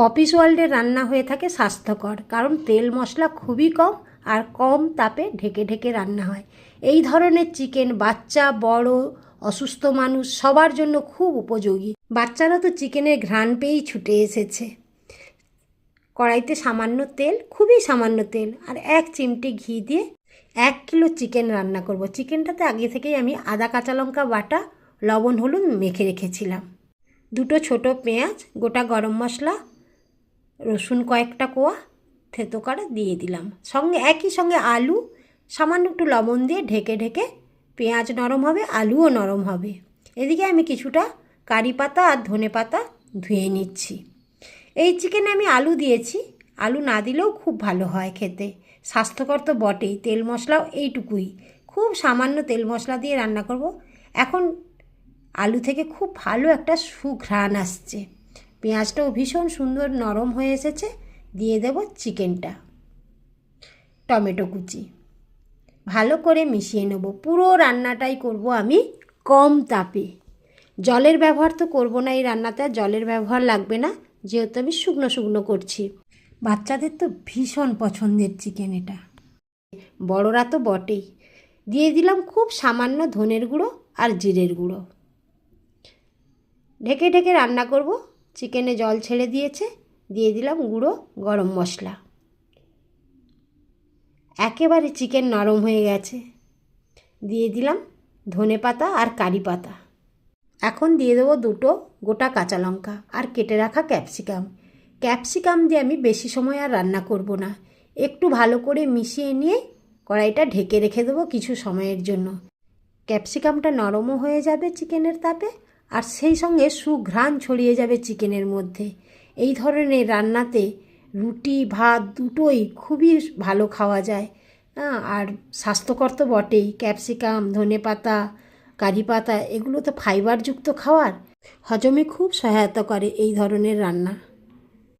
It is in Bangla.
পপিস ওয়ার্ল্ডের রান্না হয়ে থাকে স্বাস্থ্যকর, কারণ তেল মশলা খুবই কম আর কম তাপে ঢেকে ঢেকে রান্না হয়। এই ধরনের চিকেন বাচ্চা, বড়, অসুস্থ মানুষ সবার জন্য খুব উপযোগী। বাচ্চারা তো চিকেনের ঘ্রাণ পেয়েই ছুটে এসেছে। কড়াইতে সামান্য তেল, খুবই সামান্য তেল, আর এক চিমটে ঘি দিয়ে এক কিলো চিকেন রান্না করব। চিকেনটাতে আগে থেকেই আমি আদা, কাঁচা লঙ্কা, বাটা, লবণ, হলুদ মেখে রেখেছিলাম। দুটো ছোট পেঁয়াজ, গোটা গরম মশলা রসুন কয়েকটা কোয়া থেতো করে দিয়ে দিলাম। সঙ্গে একই সঙ্গে আলু, সামান্য একটু লবণ দিয়ে ঢেকে ঢেকে পেঁয়াজ নরম হবে, আলুও নরম হবে। এদিকে আমি কিছুটা কারি পাতা আর ধনে পাতা ধুয়ে নিচ্ছি। এই চিকেনে আমি আলু দিয়েছি। আলু না দিলেও খুব ভালো হয় খেতে। স্বাস্থ্যকর তো বটেই, তেল মশলাও এইটুকুই। খুব সামান্য তেল মশলা দিয়ে রান্না করব। এখন আলু থেকে খুব ভালো একটা সুঘ্রাণ আসছে। পেঁয়াজটাও ভীষণ সুন্দর নরম হয়ে এসেছে। দিয়ে দেব চিকেনটা। টমেটো কুচি। ভালো করে মিশিয়ে নেব। পুরো রান্নাটাই করব আমি কম তাপে। জলের ব্যবহার তো করব না এই রান্নাতে জলের ব্যবহার লাগবে না, যেহেতু আমি শুকনো শুকনো করছি। বাচ্চাদের তো ভীষণ পছন্দের চিকেন এটা। বড়রা তো বটেই। দিয়ে দিলাম খুব সামান্য ধনের গুঁড়ো আর জিরের গুঁড়ো। ঢেকে ঢেকে রান্না করব। চিকেনে জল ছেড়ে দিয়েছে, দিয়ে দিলাম গুঁড়ো গরম মশলা। একেবারে চিকেন নরম হয়ে গেছে। দিয়ে দিলাম ধনে পাতা আর কারি পাতা। এখন দিয়ে দেবো দুটো গোটা কাঁচা লঙ্কা আর কেটে রাখা ক্যাপসিকাম। ক্যাপসিকাম দিয়ে আমি বেশি সময় আর রান্না করব না। একটু ভালো করে মিশিয়ে নিয়ে কড়াইটা ঢেকে রেখে দেবো কিছু সময়ের জন্য। ক্যাপসিকামটা নরমও হয়ে যাবে চিকেনের তাপে আর সেই সঙ্গে সুঘ্রাণ ছড়িয়ে যাবে চিকেনের মধ্যে। এই ধরনের রান্নাতে রুটি ভাত দুটোই খুবই ভালো খাওয়া যায়। হ্যাঁ, আর স্বাস্থ্যকর তো বটেই। ক্যাপসিকাম ধনে পাতা কারি পাতা এগুলো তো ফাইবারযুক্ত খাওয়ার। হজমে খুব সহায়তা করে এই ধরনের রান্না।